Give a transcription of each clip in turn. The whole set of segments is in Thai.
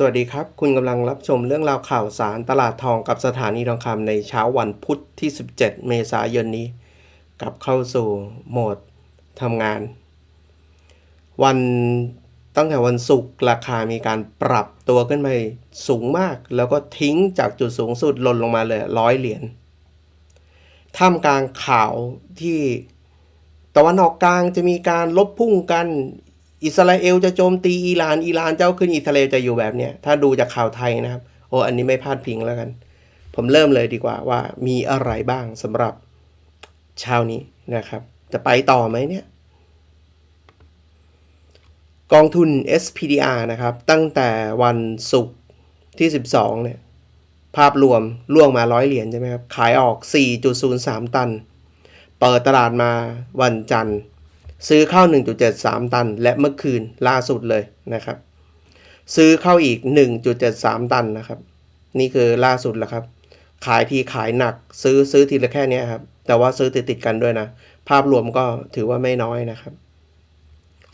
สวัสดีครับ คุณกำลังรับชมเรื่องราวข่าวสารตลาดทองกับสถานีทองคำในเช้าวันพุธที่ 17 เมษายนนี้ กลับเข้าสู่โหมดทำงาน วันตั้งแต่วันศุกร์ราคามีการปรับตัวขึ้นไปสูงมาก แล้วก็ทิ้งจากจุดสูงสุดหล่นลงมาเลยร้อยเหรียญท่ามกลางข่าวที่ตะวันออกกลางจะมีการลบพุ่งกัน อิสราเอลจะโจมตีอิหร่านอิหร่านเจ้าขึ้นอิสราเอลจะอยู่แบบเนี้ยถ้าดูจากข่าวไทยนะครับ โอ้อันนี้ไม่พลาดพิงแล้วกัน ผมเริ่มเลยดีกว่าว่ามีอะไรบ้างสำหรับเช้านี้นะครับ จะไปต่อไหมเนี่ย กองทุน SPDR นะครับ ตั้งแต่วันศุกร์ที่ 12 เนี่ย ภาพรวมล่วงมาร้อยเหรียญใช่ไหมครับ ขายออก 4.03 ตัน เปิดตลาดมาวันจันทร์ ซื้อเข้า 1.73 ตัน และเมื่อคืนล่าสุดเลยนะครับ ซื้อเข้าอีก 1.73 ตันนะครับ นี่คือล่าสุดแล้วครับ ขายทีขายหนัก ซื้อซื้อทีละแค่นี้ครับ แต่ว่าซื้อติดติดกันด้วยนะ ภาพรวมก็ถือว่าไม่น้อยนะครับ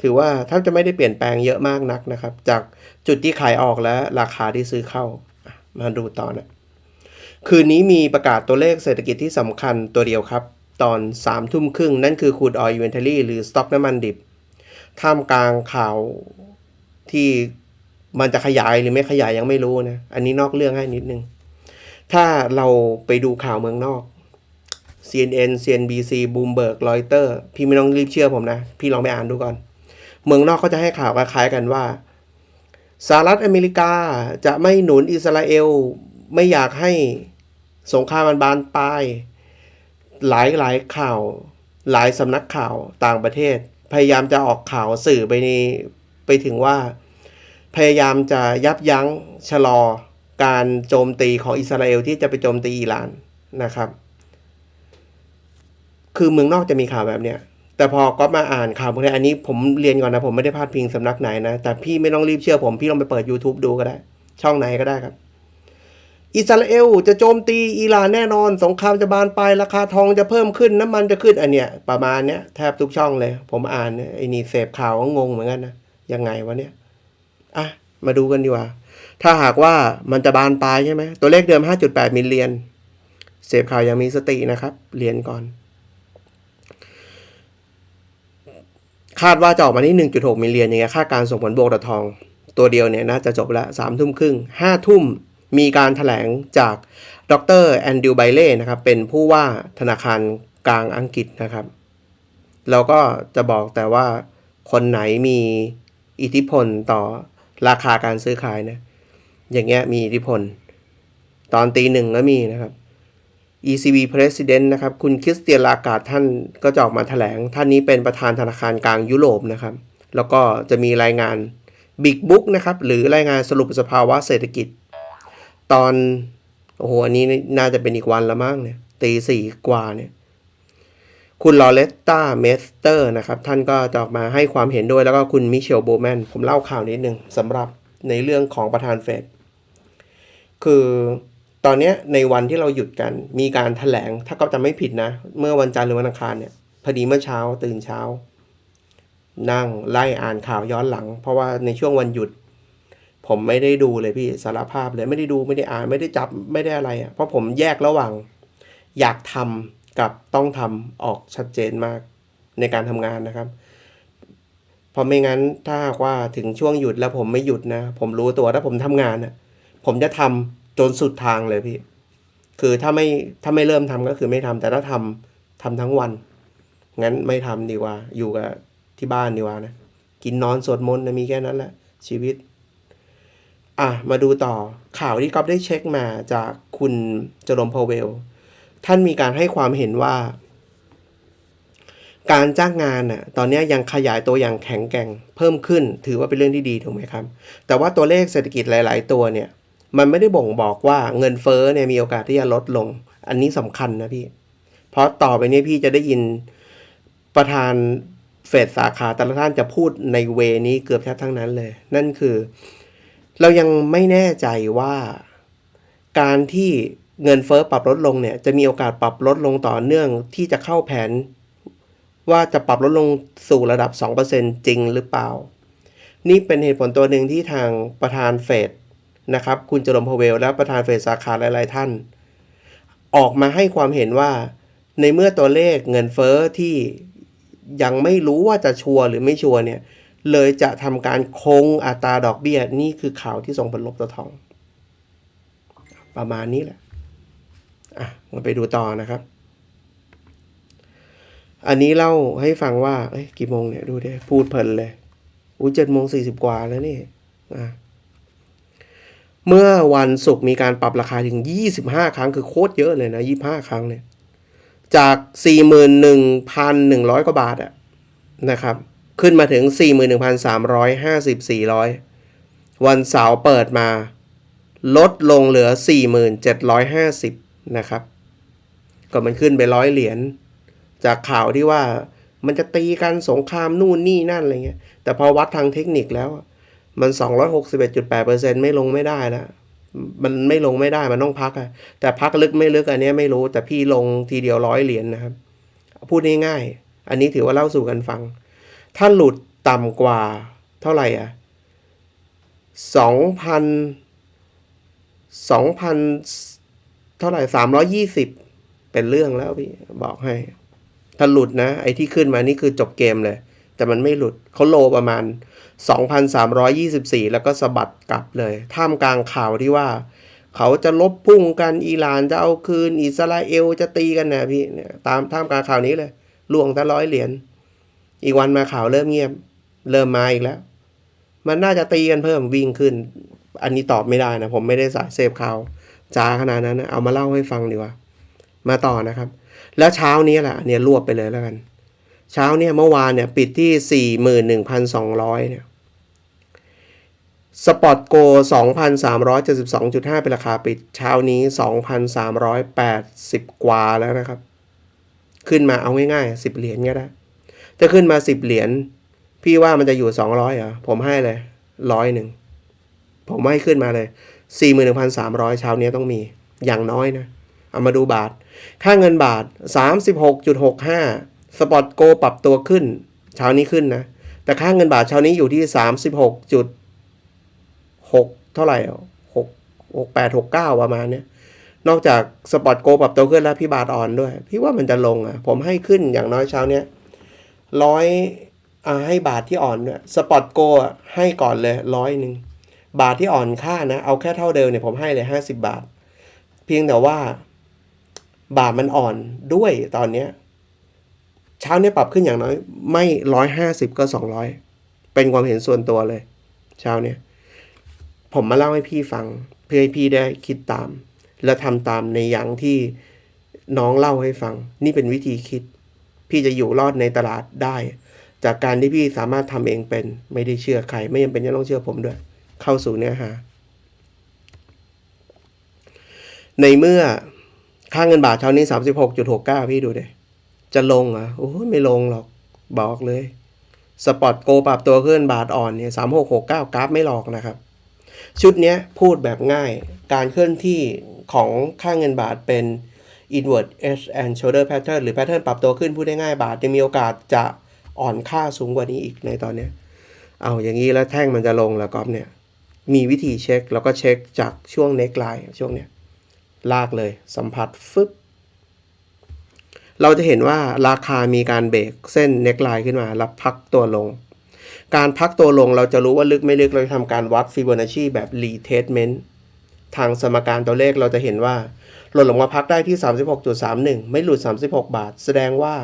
ถือว่าถ้าจะไม่ได้เปลี่ยนแปลงเยอะมากนักนะครับ จากจุดที่ขายออกและราคาที่ซื้อเข้า มาดูต่อนะ คืนนี้มีประกาศตัวเลขเศรษฐกิจที่สำคัญตัวเดียวครับ ตอน3ามทุ่มครึ่ง นั่นคือคูดออยล์ v เวนท r รี่หรือสต็อกน้ำมันดิบ ท่ามกลางข่าวที่มันจะขยายหรือไม่ขยายยังไม่รู้นะ อันนี้นอกเรื่องให้นิดนึง ถ้าเราไปดูข่าวเมืองนอก CNN CNBC Bloomberg Reuters พี่ไม่ต้องรีบเชื่อผมนะ พี่ลองไปอ่านดูก่อน เมืองนอกเขาจะให้ข่าวคล้ายๆกันว่าสหรัฐอเมริกาจะไม่หนุนอิสราเอล ไม่อยากให้สงครามมันบานปลาย หลายหลายข่าว หลายสำนักข่าวต่างประเทศ พยายามจะออกข่าวสื่อไปในไปถึงว่า พยายามจะยับยั้งชะลอการโจมตีของอิสราเอลที่จะไปโจมตีอิหร่านนะครับ คือเมืองนอกจะมีข่าวแบบเนี้ยแต่พอก็มาอ่านข่าวพวกนี้อันนี้ผมเรียนก่อนนะ ผมไม่ได้พาดพิงสำนักไหนนะ แต่พี่ไม่ต้องรีบเชื่อผม พี่ลองไปเปิด YouTube ดูก็ได้ ช่องไหนก็ได้ครับ อิสราเอลจะโจมตีอิหร่านแน่นอน สงครามจะบานปลายราคาทองจะเพิ่มขึ้นน้ำมันจะขึ้นอันเนี้ยประมาณเนี้ยแทบทุกช่องเลย ผมอ่านเนี่ยไอ้นี่เสพข่าวก็งงเหมือนกันนะยังไงวะเนี่ยอะมาดูกันดีกว่า ถ้าหากว่ามันจะบานปลายใช่ไหมตัวเลขเดิม 5.8 มิลเลียนเสพข่าวยังมีสตินะครับ เรียนก่อน คาดว่าจะออกมาที่ 1.6 มิลเลียนอย่างเงี้ยค่าการส่งผลบวกต่อทอง ตัวเดียวเนี่ยน่าจะจบล้วสามทุ่มครึ่งห้าทุ่ม มีการถแถลงจากดรแอนดิวไบเล่นะครับเป็นผู้ว่าธนาคารกลางอังกฤษนะครับเราก็จะบอกแต่ว่าคนไหนมีอิทธิพลต่อราคาการซื้อขายนะอย่างเงี้ยมีอิทธิพล ตอนตีหนึ่งก็มีนะครับ ECB President นะครับ คุณคริสเตียนลากาดท่านก็จะออกมาแถลง ท่านนี้เป็นประธานธนาคารกลางยุโรปนะครับ แล้วก็จะมีรายงาน Big Book นะครับ หรือรายงานสรุปสภาวะเศรษฐกิจ ตอนโอ้โหอันนี้น่าจะเป็นอีกวันละมั้งเนี่ยตีสี่กว่าเนี่ย คุณลอเรตตาเมสเตอร์นะครับ ท่านก็จะออกมาให้ความเห็นด้วยแล้วก็คุณมิเชลโบแมนผมเล่าข่าวนิดหนึ่งสำหรับในเรื่องของประธานเฟดคือตอนนี้ในวันที่เราหยุดกันมีการถแถลงถ้าก็จำไม่ผิดนะ เมื่อวันจันทร์หรือวันอังคารเนี่ยพอดีเมื่อเช้าตื่นเช้า นั่งไล่อ่านข่าวย้อนหลัง เพราะว่าในช่วงวันหยุด ผมไม่ได้ดูเลยพี่สารภาพเลยไม่ได้ดูไม่ได้อ่านไม่ได้จับไม่ได้อะไรอะ่ะเพราะผมแยกระหว่าง อยากทำกับต้องทำออกชัดเจนมากในการทำงานนะครับ เพราะไม่งั้นถ้าว่าถึงช่วงหยุดแล้วผมไม่หยุดนะ ผมรู้ตัวถ้าผมทำงานอะผมจะทำจนสุดทางเลยพี่ คือถ้าไม่ถ้าไม่เริ่มทำก็คือไม่ทำแต่ถ้าทำทำทั้งวัน งั้นไม่ทำดีกว่า อยู่กับที่บ้านดีกว่านะ กินนอนสวดมนต์นะมีแค่นั้นแหละชีวิต อะมาดูต่อข่าวที่ก๊อฟได้เช็คมาจากคุณเจอร์มพาวเวล ท่านมีการให้ความเห็นว่า การจ้างงานน่ะตอนนี้ยังขยายตัวอย่างแข็งแกร่งเพิ่มขึ้น ถือว่าเป็นเรื่องที่ดีถูกไหมครับ แต่ว่าตัวเลขเศรษฐกิจหลาย ๆ ตัวเนี่ย มันไม่ได้บ่งบอกว่าเงินเฟ้อเนี่ยมีโอกาสที่จะลดลง อันนี้สำคัญนะพี่ เพราะต่อไปนี้พี่จะได้ยินประธานเฟดสาขาแต่ละท่านจะพูดในเวนี้เกือบแทบทั้งนั้นเลย นั่นคือ เรายังไม่แน่ใจว่า การที่เงินเฟ้อปรับลดลงเนี่ยจะมีโอกาสปรับลดลงต่อเนื่องที่จะเข้าแผน ว่าจะปรับลดลงสู่ระดับ 2%จริงหรือเปล่า นี่เป็นเหตุผลตัวหนึ่งที่ทางประธานเฟดนะครับ คุณเจอรมพาเวล และประธานเฟดสาขาหลาย ๆ ท่าน ออกมาให้ความเห็นว่า ในเมื่อตัวเลขเงินเฟ้อที่ยังไม่รู้ว่าจะชัวร์หรือไม่ชัวร์เนี่ย เลยจะทำการคงอัตราดอกเบี้ย นี่คือข่าวที่ส่งผลลบต่อทอง ประมาณนี้แหละอะมาไปดูต่อนะครับ อันนี้เล่าให้ฟังว่าเอ้ยกี่โมงเนี่ยดูดิพูดเพลินเลยอุ้ยเจ็ดโมงสี่สิบกว่าแล้วนี่อะเมื่อวันศุกร์มีการปรับราคาถึงยี่สิบห้าครั้งคือโคตรเยอะเลยนะยี่ห้าครั้งเนี่ย จากสี่หมื่นหนึ่งพันหนึ่งร้อยกว่าบาทอะนะครับ ขึ้นมาถึงสี่หมื่นหนึ่งพันสามร้อยห้าสิบสี่ร้อยวันเสาร์เปิดมา ลดลงเหลือ 4,750 นะครับ ก็มันขึ้นไปร้อยเหรียญจากข่าวที่ว่ามันจะตีกันสงครามนู่นนี่นั่นอะไรเงี้ย แต่พอวัดทางเทคนิคแล้ว มัน 261.8%ไม่ลงไม่ได้แล้วมันไม่ลงไม่ได้มันต้องพักอะแต่พักลึกไม่ลึกอันนี้ไม่รู้แต่พี่ลงทีเดียวร้อยเหรียญนะครับ พูดง่ายๆอันนี้ถือว่าเล่าสู่กันฟัง ถ้าหลุดต่ำกว่าเท่าไหร่อะสองพันสองพันเท่าไหร่สามร้อยี่สิบเป็นเรื่องแล้วพี่บอกให้ ถ้าหลุดนะ ไอ้ที่ขึ้นมานี่คือจบเกมเลย แต่มันไม่หลุดเขาโลประมาณ 2,324 แล้วก็สะบัดกลับเลย ท่ามกลางข่าวที่ว่า เขาจะลบพุ่งกันอิหร่านจะเอาคืน อิสราเอลจะตีกันนะพี่เนี่ยตามท่ามกลางข่าวนี้เลยล่วงต่ร้อยเหรียญ อีกวันมาข่าวเริ่มเงียบ เริ่มมาอีกแล้ว มันน่าจะตีกันเพิ่มวิ่งขึ้น อันนี้ตอบไม่ได้นะ ผมไม่ได้สายเสพข่าวจ้าขนาดนั้นนะเอามาเล่าให้ฟังดีกว่า มาต่อนะครับ แล้วเช้านี้แหละเนี่ยรวบไปเลยแล้วกัน เช้าเนี่ยเมื่อวานเนี่ยปิดที่สี่หมื่นหนึ่งพันสองร้อยเนี่ยสปอตโกสองพันสามร้อยเจ็ดสิบสองจุดห้าเป็นราคาปิดเช้านี้สองพันสามร้อยแปดสิบกว่าแล้วนะครับ ขึ้นมาเอาง่ายๆสิบเหรียญก็ได้ ถ้าขึ้นมาสิบเหรียญพี่ว่ามันจะอยู่สองร้อยเหรอผมให้เลยร้อยหนึ่งผมให้ขึ้นมาเลย41,300เช้านี้ต้องมีอย่างน้อยนะเอามาดูบาท ค่าเงินบาท36.65สปอตโกปรับตัวขึ้น เช้านี้ขึ้นนะ แต่ค่าเงินบาทเช้านี้อยู่ที่36.6เท่าไหร่อะ6 68 69ประมาณเนี้ยนอกจากสปอตโกปรับตัวขึ้นแล้วพี่บาทอ่อนด้วย พี่ว่ามันจะลงอะ ผมให้ขึ้นอย่างน้อยเช้าเนี้ย ร้อยอให้บาทที่อ่อนด้วยสปอตโกอะให้ก่อนเลยร้อยหนึ่งบาทที่อ่อนค่านะ เอาแค่เท่าเดิมเนี่ยผมให้เลยห้าสิบาท เพียงแต่ว่า บาทมันอ่อนด้วยตอนเนี้ยเช้านี้ปรับขึ้นอย่างน้อย ไม่ร้อยห้าสิบก็สองร้อยเป็นความเห็นส่วนตัวเลย เช้าเนี้ยผมมาเล่าให้พี่ฟัง เพื่อให้พี่ได้คิดตาม และทำตามในอย่างที่น้องเล่าให้ฟัง นี่เป็นวิธีคิด พี่จะอยู่รอดในตลาดได้ จากการที่พี่สามารถทำเองเป็น ไม่ได้เชื่อใคร ไม่จำเป็นจะต้องเชื่อผมด้วย เข้าสู่เนื้อหา ในเมื่อค่าเงินบาทเช้านี้36.69พี่ดูเดจะลงเหรอะโอ้ไม่ลงหรอกบอกเลยสปอตโกปรับตัวขึ้นบาทอ่อนเนี่ย3669กหกเก้ากราฟไม่หลอกนะครับ ชุดเนี้ยพูดแบบง่าย การเคลื่อนที่ของค่าเงินบาทเป็น inward edge and shoulder pattern หรือ pattern ปรับตัวขึ้นพูดได้ง่ายบาทยังมีโอกาสจะอ่อนค่าสูงกว่านี้อีกในตอนนี้ เอาอย่างนี้แล้วแท่งมันจะลงแล้วก๊อฟเนี่ย มีวิธีเช็คแล้วก็เช็คจากช่วงเน็กไลน์ช่วงเนี้ยลากเลยสัมผัสฟึบเราจะเห็นว่าราคามีการเบรกเส้นเน็กไลน์ขึ้นมา แล้วพักตัวลง การพักตัวลงเราจะรู้ว่าลึกไม่ลึก เราจะทำการวัดฟิโบนัชชีแบบ retestment ทางสมการตัวเลขเราจะเห็นว่าหล่นลงมาพักได้ที่ 36.31 ไม่หลุด 36 บาท แสดงว่า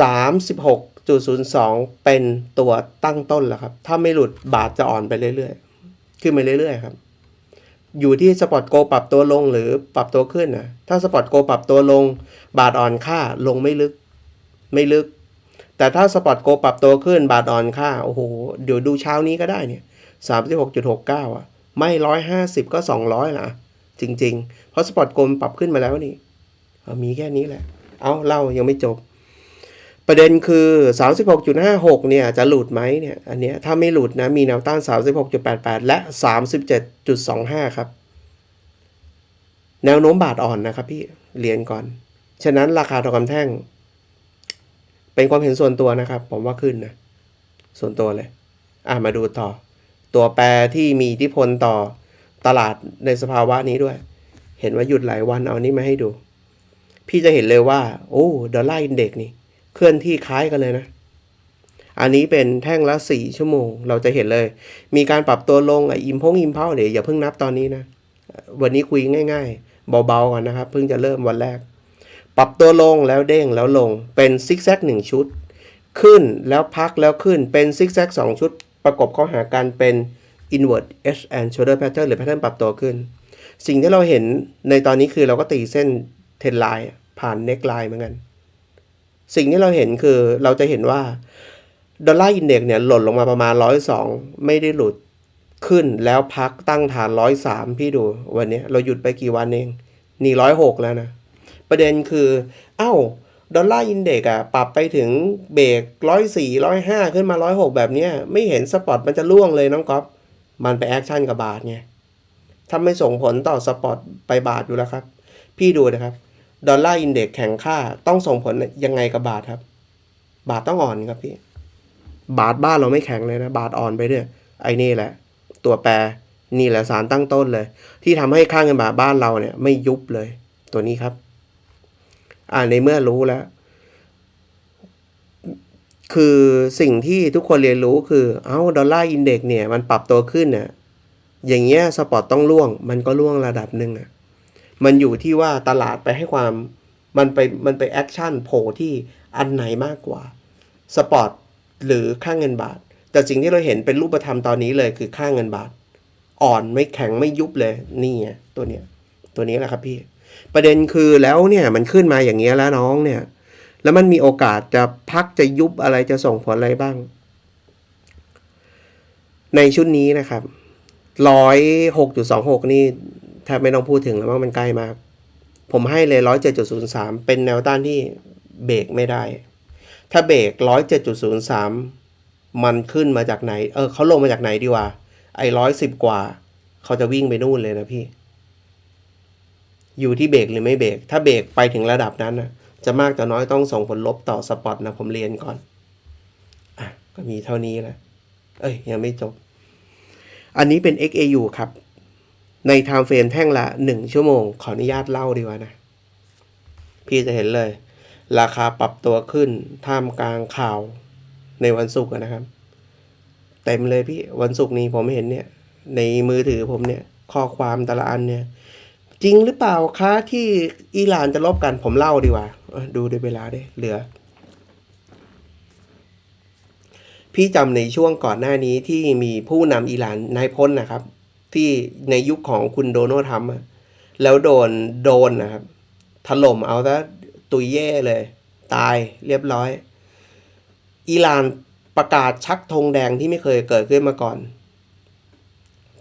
36.02 เป็นตัวตั้งต้นแล้วครับ ถ้าไม่หลุดบาทจะอ่อนไปเรื่อยๆ ขึ้นไปเรื่อยๆครับ อยู่ที่สปอตโกปรับตัวลงหรือปรับตัวขึ้นนะถ้าสปอตโกปรับตัวลง บาทอ่อนค่าลงไม่ลึก ไม่ลึก แต่ถ้าสปอตโกปรับตัวขึ้น บาทอ่อนค่า โอ้โห เดี๋ยวดูเช้านี้ก็ได้เนี่ย 36.69 อะ ไม่150ก็200ละจริง ๆ เพราะสปอตโกมปรับขึ้นมาแล้วนี่ามีแค่นี้แหละ เอาเล่ายังไม่จบ ประเด็นคือ 36.56 เนี่ย จะหลุดไหมเนี่ย อันเนี้ยถ้าไม่หลุดนะ มีแนวต้าน 36.88 และ 37.25 ครับ แนวโน้มบาทอ่อนนะครับพี่ เรียนก่อน ฉะนั้นราคาทองคำแท่ง เป็นความเห็นส่วนตัวนะครับ ผมว่าขึ้นนะ ส่วนตัวเลย อะมาดูต่อ ตัวแปรที่มีอิทธิพลต่อตลาดในสภาวะนี้ด้วย เห็นว่าหยุดหลายวันเอานี้มาให้ดู พี่จะเห็นเลยว่า โอ้ดอลลาร์อินเด็กซ์นี่ เคลื่อนที่คล้ายกันเลยนะ อันนี้เป็นแท่งละสี่ชั่วโมง เราจะเห็นเลย มีการปรับตัวลงอะอิมพงอิมเพาเดี๋ยวอย่าเพิ่งนับตอนนี้นะ วันนี้คุยง่าย ๆ เบาๆก่อนนะครับ เพิ่งจะเริ่มวันแรก ปรับตัวลงแล้วเด้งแล้วลงเป็นซิกแซกหนึ่งชุด ขึ้นแล้วพักแล้วขึ้นเป็นซิกแซกสองชุด ประกบเข้าหากันเป็น inward edge and shoulder pattern หรือ pattern ปรับตัวขึ้น สิ่งที่เราเห็นในตอนนี้คือเราก็ตีเส้นเทนไลน์ผ่านเน็กไลน์เหมือนกัน สิ่งที่เราเห็นคือเราจะเห็นว่าดอลลาร์อินเด็กเนี่ยหล่นลงมาประมาณร้อยสองไม่ได้หลุดขึ้นแล้วพักตั้งฐานร้อยสามพี่ดูวันนี้เราหยุดไปกี่วันเอง นี่ร้อยหกแล้วนะ ประเด็นคือ เอ้า ดอลลาร์อินเด็กอะปรับไปถึงเบรกร้อยสี่ร้อยห้าขึ้นมาร้อยหกแบบเนี้ยไม่เห็นสปอตมันจะล่วงเลยน้องก๊อฟมันไปแอคชั่นกับบาทไงถ้าไม่ส่งผลต่อสปอตไปบาทอยู่แล้วครับ พี่ดูนะครับ ดอลลาร์อินเด็กแข็งค่าต้องส่งผลยังไงกับบาทครับ บาทต้องอ่อนครับพี่ บาทบ้านเราไม่แข็งเลยนะ บาทอ่อนไปเนี่ยไอ้นี่แหละ ตัวแปรนี่แหละสารตั้งต้นเลย ที่ทำให้ค่าเงินบาทบ้านเราเนี่ยไม่ยุบเลย ตัวนี้ครับ อ่าในเมื่อรู้แล้ว คือสิ่งที่ทุกคนเรียนรู้คือ เอ้าดอลลาร์อินเด็กเนี่ย มันปรับตัวขึ้นเนี่ยอย่างเงี้ยสปอร์ตต้องล่วง มันก็ล่วงระดับหนึ่งอะมันอยู่ที่ว่าตลาดไปให้ความมันไปมันไปแอคชั่นโผล่ที่อันไหนมากกว่าสปอร์ตหรือค่าเงินบาท แต่สิ่งที่เราเห็นเป็นรูปธรรมตอนนี้เลยคือค่าเงินบาท อ่อนไม่แข็งไม่ยุบเลยนี่ไงตัวเนี้ยตัวนี้แหละครับพี่ ประเด็นคือแล้วเนี่ยมันขึ้นมาอย่างเงี้ยแล้วน้องเนี่ย แล้วมันมีโอกาสจะพักจะยุบอะไรจะส่งผลอะไรบ้าง ในชุดนี้นะครับร้อยหกจุดสองหกนี่แทบไม่ต้องพูดถึงแล้วมั้งมันใกล้มาก ผมให้เลยร้อยเจ็ดจุดศูนย์สามเป็นแนวต้านที่เบรกไม่ได้ ถ้าเบรกร้อยเจ็ดจุดศูนย์สามมันขึ้นมาจากไหน เออเขาลงมาจากไหนดีวะ ไอ้ร้อยสิบกว่า เขาจะวิ่งไปนู่นเลยนะพี่ อยู่ที่เบรกหรือไม่เบรกถ้าเบรกไปถึงระดับนั้นนะจะมากจะน้อยต้องส่งผลลบต่อสปอตนะผมเรียนก่อนอะก็มีเท่านี้แหละเอ้ยยังไม่จบ อันนี้เป็น XAU ครับ ใน time frame แท่งละ 1 ชั่วโมง ขออนุญาตเล่าดีกว่านะ พี่จะเห็นเลย ราคาปรับตัวขึ้นท่ามกลางข่าวในวันศุกร์นะครับ เต็มเลยพี่วันศุกร์นี้ผมเห็นเนี่ย ในมือถือผมเนี่ย ข้อความแต่ละอันเนี่ย จริงหรือเปล่าคะที่อิหร่านจะลบกันผมเล่าดีกว่า ดูด้วยเวลาด้เหลือ พี่จำในช่วงก่อนหน้านี้ที่มีผู้นำอิหร่านนายพลนะครับ ที่ในยุคของคุณโดนัลด์ทรัมป์แล้วโดนโดนนะครับถล่มเอาซะตุยเย่เลย ตายเรียบร้อย อิหร่านประกาศชักธงแดงที่ไม่เคยเกิดขึ้นมาก่อน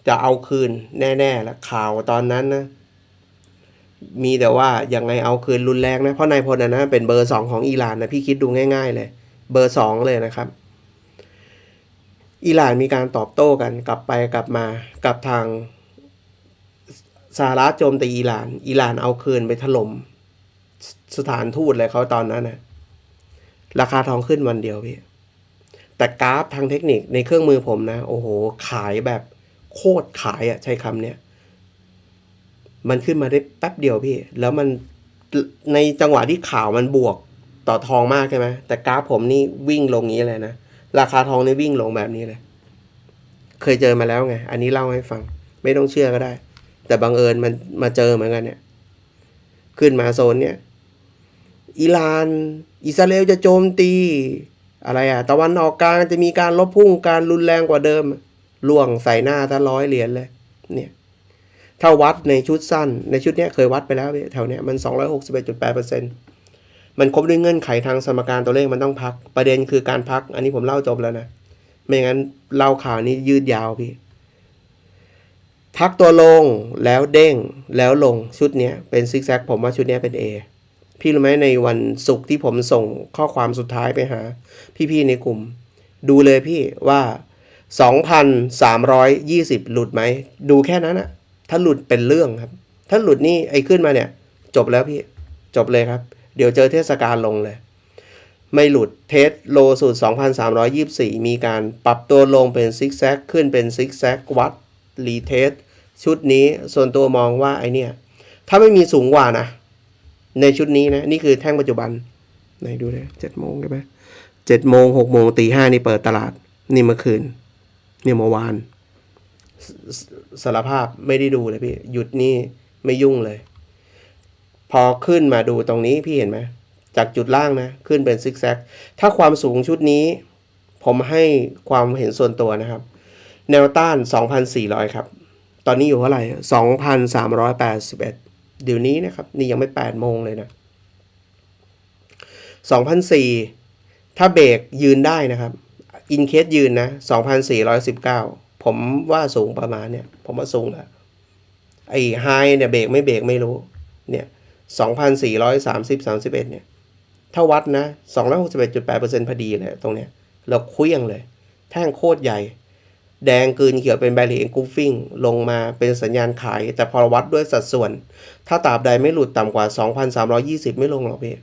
จะเอาคืนแน่ๆแล้วข่าวตอนนั้นนะ มีแต่ว่ายังไงเอาคืนรุนแรงนะเพราะนายพลนะนะเป็นเบอร์สองของอิหร่านนะพี่คิดดูง่าย ๆ เลย เบอร์สองเลยนะครับ อิหร่านมีการตอบโต้กันกลับไปกลับมากับทางสหรัฐโจมตีอิหร่าน อิหร่านเอาคืนไปถล่มสถานทูตเลยเขาตอนนั้นนะราคาทองขึ้นวันเดียวพี่แต่กราฟทางเทคนิคในเครื่องมือผมนะ โอ้โห ขายแบบโคตรขายอะใช้คำเนี้ย มันขึ้นมาได้แป๊บเดียวพี่ แล้วมันในจังหวะที่ข่าวมันบวกต่อทองมากใช่ไหมแต่กราฟผมนี่วิ่งลงนี้เลยนะราคาทองนี่วิ่งลงแบบนี้เลย เคยเจอมาแล้วไง อันนี้เล่าให้ฟัง ไม่ต้องเชื่อก็ได้ แต่บังเอิญมันมาเจอเหมือนกันเนี่ย ขึ้นมาโซนเนี่ยอิหร่าน อิสราเอลจะโจมตี อะไรอะตะวันออกกลางจะมีการลบพุ่งการรุนแรงกว่าเดิมล่วงใส่หน้าถ้าร้อยเหรียญเลย เนี่ย ถ้าวัดในชุดสั้น ในชุดนี้เคยวัดไปแล้วแถวเนี้ยมัน 261.8%มันครบด้วยเงื่อนไขทางสมการตัวเลขมันต้องพัก ประเด็นคือการพัก อันนี้ผมเล่าจบแล้วนะ ไม่งั้นเล่าข่าวนี้ยืดยาวพี่ พักตัวลงแล้วเด้งแล้วลงชุดนี้เป็นซิกแซกผมว่าชุดนี้เป็น A พี่รู้ไหมในวันศุกร์ที่ผมส่งข้อความสุดท้ายไปหา พี่ๆในกลุ่ม ดูเลยพี่ว่า 2,320 หลุดไหม ดูแค่นั้นอะ ถ้าหลุดเป็นเรื่องครับ ถ้าหลุดนี่ไอ้ขึ้นมาเนี่ย จบแล้วพี่จบเลยครับ เดี๋ยวเจอเทศกาลลงเลย ไม่หลุดเทสโลสุด2,324 มีการปรับตัวลงเป็นซิกแซกขึ้นเป็นซิกแซกวัดรีเทสชุดนี้ส่วนตัวมองว่าไอเนี่ย ถ้าไม่มีสูงกว่านะ ในชุดนี้นะ นี่คือแท่งปัจจุบันไหนดูนะเจ็ดโมงใช่ไหมเจ็ดโมงหกโมงตีห้านี่เปิดตลาด นี่เมื่อคืน นี่เมื่อวาน สสารภาพไม่ได้ดูเลยพี่ หยุดนี่ไม่ยุ่งเลย พอขึ้นมาดูตรงนี้พี่เห็นไหมจากจุดล่างนะ ขึ้นเป็นซิกแซกถ้าความสูงชุดนี้ ผมให้ความเห็นส่วนตัวนะครับ แนวต้าน 2,400 ครับ ตอนนี้อยู่เท่าไหร่ 2,381 เดี๋ยวนี้นะครับ นี่ยังไม่ 8 โมงเลยนะ2,400ถ้าเบรกยืนได้นะครับ อินเคสยืนนะ 2,419 ผมว่าสูงประมาณเนี่ย ผมว่าสูงแล้วไอ้ไฮเนี่ยเบรกไม่เบรกไม่รู้ เนี่ย2,430 31เนี่ย ถ้าวัดนะ261.8%พอดีเลยตรงเนี้ย เราคุยยังเลย แท่งโคตรใหญ่ แดงกืนเขียวเป็นแบรีเองกูฟิงลงมาเป็นสัญญาณขาย แต่พอวัดด้วยสัดส่วน ถ้าตราบใดไม่หลุดต่ำกว่า 2,320 ไม่ลงหรอกพี่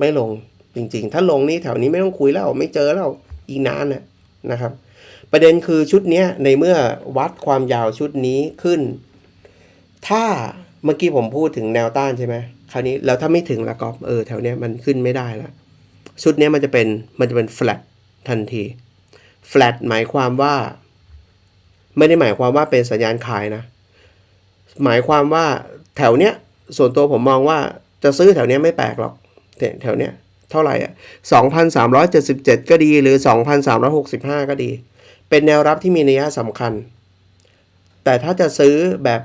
ไม่ลงจริงๆ ถ้าลงนี่แถวนี้ไม่ต้องคุยแล้ว ไม่เจอแล้วอีกนานนะนะครับ ประเด็นคือชุดนี้ในเมื่อวัดความยาวชุดนี้ขึ้น ถ้าเมื่อกี้ผมพูดถึงแนวต้านใช่ไหมคราวนี้แล้วถ้าไม่ถึงล้วก็เออแถวเนี้ยมันขึ้นไม่ได้แล้วชุดนี้มันจะเป็นมันจะเป็น flat ทันที flat หมายความว่า ไม่ได้หมายความว่าเป็นสัญญาณขายนะ หมายความว่าแถวเนี้ยส่วนตัวผมมองว่าจะซื้อแถวเนี้ยไม่แปลกหรอกแถวเนี้ยเท่าไหร่อะ2,377 ก็ดีหรือ 2,365 ก็ดี เป็นแนวรับที่มีนัยสำคัญ แต่ถ้าจะซื้อแบบ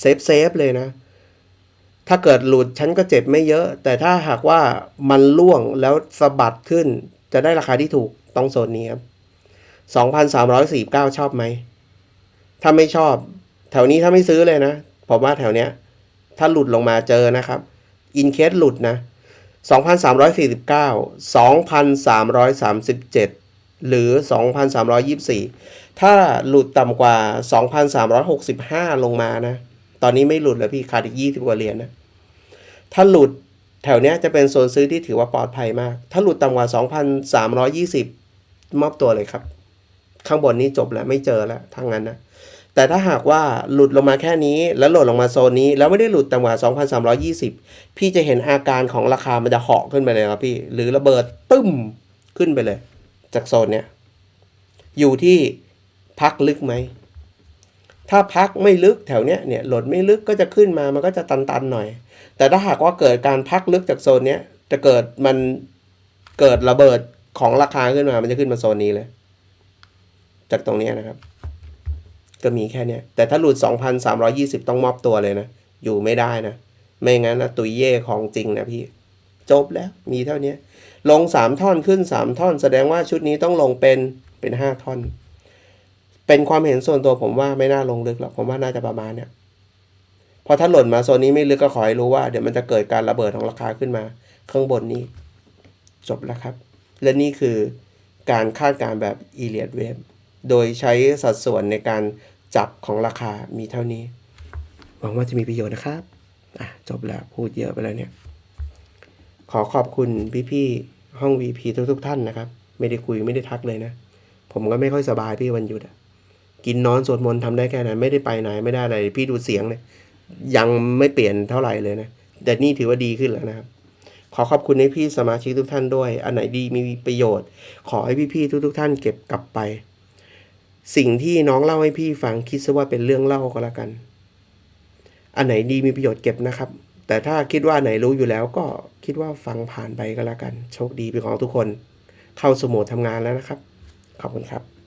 เซฟเซฟเลยนะ ถ้าเกิดหลุดฉันก็เจ็บไม่เยอะ แต่ถ้าหากว่ามันล่วงแล้วสะบัดขึ้น จะได้ราคาที่ถูกต้องโซนนี้ครับ 2,349 ชอบไหม ถ้าไม่ชอบ แถวนี้ถ้าไม่ซื้อเลยนะ ผมว่าแถวเนี้ย ถ้าหลุดลงมาเจอนะครับ อินเคสหลุดนะ 2,349 2,337 หรือ 2,324 ถ้าหลุดต่ำกว่า 2,365 ลงมานะ ตอนนี้ไม่หลุดแล้วพี่ขาดอีก 20 กว่าเหรียญนะ ถ้าหลุดแถวเนี้ยจะเป็นโซนซื้อที่ถือว่าปลอดภัยมาก ถ้าหลุดต่ำกว่า 2,320 มอบตัวเลยครับ ข้างบนนี้จบแล้วไม่เจอแล้วทางนั้นนะ แต่ถ้าหากว่าหลุดลงมาแค่นี้ แล้วหล่นลงมาโซนนี้ แล้วไม่ได้หลุดต่ำกว่า 2,320 พี่จะเห็นอาการของราคามันจะเหาะขึ้นไปเลยครับพี่ หรือระเบิดตึ้มขึ้นไปเลย จากโซนเนี้ยอยู่ที่พักลึกไหม ถ้าพักไม่ลึกแถวเนี้ยเนี่ยหล่นไม่ลึกก็จะขึ้นมามันก็จะตันๆหน่อย แต่ถ้าหากว่าเกิดการพักลึกจากโซนเนี้ยจะเกิดมันเกิดระเบิดของราคาขึ้นมา มันจะขึ้นมาโซนนี้เลย จากตรงเนี้ยนะครับ ก็มีแค่เนี้ยแต่ถ้าหลุด 2,320 ต้องมอบตัวเลยนะ อยู่ไม่ได้นะ ไม่งั้นนะตุยเย่ของจริงนะพี่ จบแล้ว มีเท่านี้ ลง 3 ท่อนขึ้น 3 ท่อน แสดงว่าชุดนี้ต้องลงเป็นเป็น 5 ท่อน เป็นความเห็นส่วนตัวผมว่าไม่น่าลงลึกหรอกผมว่าน่าจะประมาณเนี้ยพอถ้าหล่นมาโซนนี้ไม่ลึกก็ขอให้รู้ว่าเดี๋ยวมันจะเกิดการระเบิดของราคาขึ้นมา ข้างบนนี้ จบแล้วครับ และนี่คือการคาดการณ์แบบอีเลียดเวฟโดยใช้สัดส่วนในการจับของราคามีเท่านี้ หวังว่าจะมีประโยชน์นะครับ อะ จบแล้ว พูดเยอะไปแล้วเนี่ย ขอขอบคุณพี่ๆห้อง VP ทุกๆท่านนะครับ ไม่ได้คุยไม่ได้ทักเลยนะ ผมก็ไม่ค่อยสบายพี่วันหยุดอะกินนอนสวดมนต์ทำได้แค่นั้นไม่ได้ไปไหนไม่ได้อะไร พี่ดูเสียงเนี่ยยังไม่เปลี่ยนเท่าไหร่เลยนะ แต่นี่ถือว่าดีขึ้นแล้วนะครับ ขอขอบคุณให้พี่สมาชิกทุกท่านด้วย อันไหนดีมีประโยชน์ ขอให้พี่ๆทุกๆ ท่านเก็บกลับไป สิ่งที่น้องเล่าให้พี่ฟังคิดซะว่าเป็นเรื่องเล่าก็แล้วกัน อันไหนดีมีประโยชน์เก็บนะครับ แต่ถ้าคิดว่าไหนรู้อยู่แล้วก็ คิดว่าฟังผ่านไปก็แล้วกัน โชคดีเป็นของทุกคน เข้าสมุดทำงานแล้วนะครับ ขอบคุณครับ